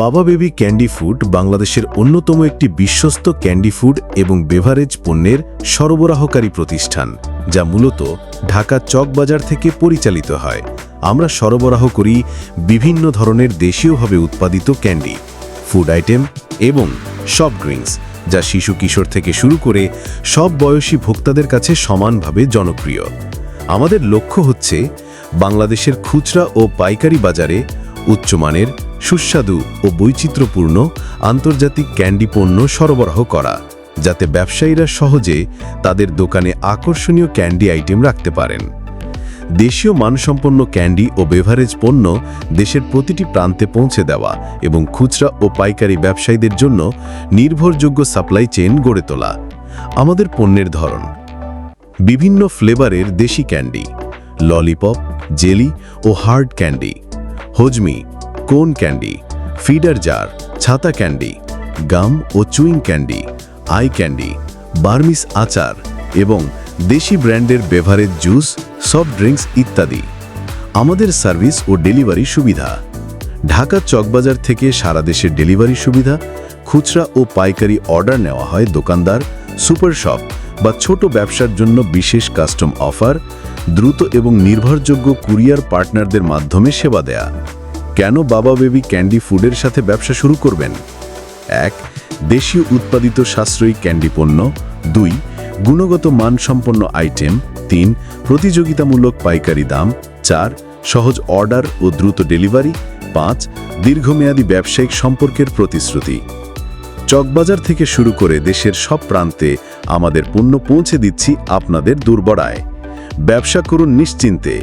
বাবা baby candy food বাংলাদেশের অন্যতম একটি বিশ্বস্ত ক্যান্ডি ফুড এবং বেভারেজ পণ্যের সরবরাহকারী প্রতিষ্ঠান, যা মূলত ঢাকা চকবাজার থেকে পরিচালিত হয়। আমরা সরবরাহ করি বিভিন্ন ধরনের দেশীয়ভাবে উৎপাদিত ক্যান্ডি, ফুড আইটেম এবং সফট ড্রিঙ্কস, যা শিশু কিশোর থেকে শুরু করে সব বয়সী ভোক্তাদের কাছে সমানভাবে জনপ্রিয়। আমাদের লক্ষ্য হচ্ছে বাংলাদেশের খুচরা ও পাইকারি বাজারে উচ্চমানের সুস্বাদু ও বৈচিত্র্যপূর্ণ আন্তর্জাতিক ক্যান্ডি পণ্য সরবরাহ করা, যাতে ব্যবসায়ীরা সহজে তাদের দোকানে আকর্ষণীয় ক্যান্ডি আইটেম রাখতে পারেন। দেশীয় মানসম্পন্ন ক্যান্ডি ও বেভারেজ পণ্য দেশের প্রতিটি প্রান্তে পৌঁছে দেওয়া এবং খুচরা ও পাইকারি ব্যবসায়ীদের জন্য নির্ভরযোগ্য সাপ্লাই চেইন গড়ে তোলা। আমাদের পণ্যের ধরন। বিভিন্ন ফ্লেভারের দেশি ক্যান্ডি, ললিপপ, জেলি ও হার্ড ক্যান্ডি, হজমি কোন ক্যান্ডি? ফিডার জার, ছাতা ক্যান্ডি, গাম ও chewing candy, eye candy, Burmese আচার এবং দেশি ব্র্যান্ডের বেভারেজ জুস, সফট ড্রিঙ্কস ইত্যাদি। আমাদের সার্ভিস ও ডেলিভারি সুবিধা। ঢাকা চকবাজার থেকে সারা দেশের ডেলিভারি সুবিধা। খুচরা ও পাইকারি অর্ডার নেওয়া হয় দোকানদার, সুপার শপ বা ছোট ব্যবসার জন্য বিশেষ কাস্টম অফার, দ্রুত এবং নির্ভরযোগ্য কুরিয়ার পার্টনারদের মাধ্যমে সেবা দেয়া। কেন বাবা বেবি ক্যান্ডি ফুডের সাথে ব্যবসা শুরু করবেন? এক, দেশীয় উৎপাদিত সাশ্রয়ী ক্যান্ডি পণ্য। দুই, গুণগত মানসম্পন্ন আইটেম। তিন, প্রতিযোগিতামূলক পাইকারি দাম। চার, সহজ অর্ডার ও দ্রুত ডেলিভারি। পাঁচ, দীর্ঘমেয়াদী ব্যবসায়িক সম্পর্কের প্রতিশ্রুতি। চকবাজার থেকে শুরু করে দেশের সব প্রান্তে আমাদের পণ্য পৌঁছে দিচ্ছি আপনাদের দুর্বড়ায়। ব্যবসা করুন নিশ্চিন্তে।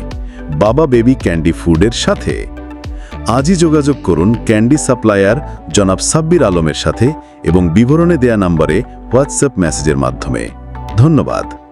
বাবা বেবি ক্যান্ডি ফুডের সাথে। আজই যোগাযোগ করুন ক্যান্ডি সাপ্লায়ার জনাব সাব্বির আলমের সাথে এবং বিবরণে দেয়া নম্বরে হোয়াটসঅ্যাপ মেসেজের মাধ্যমে। ধন্যবাদ।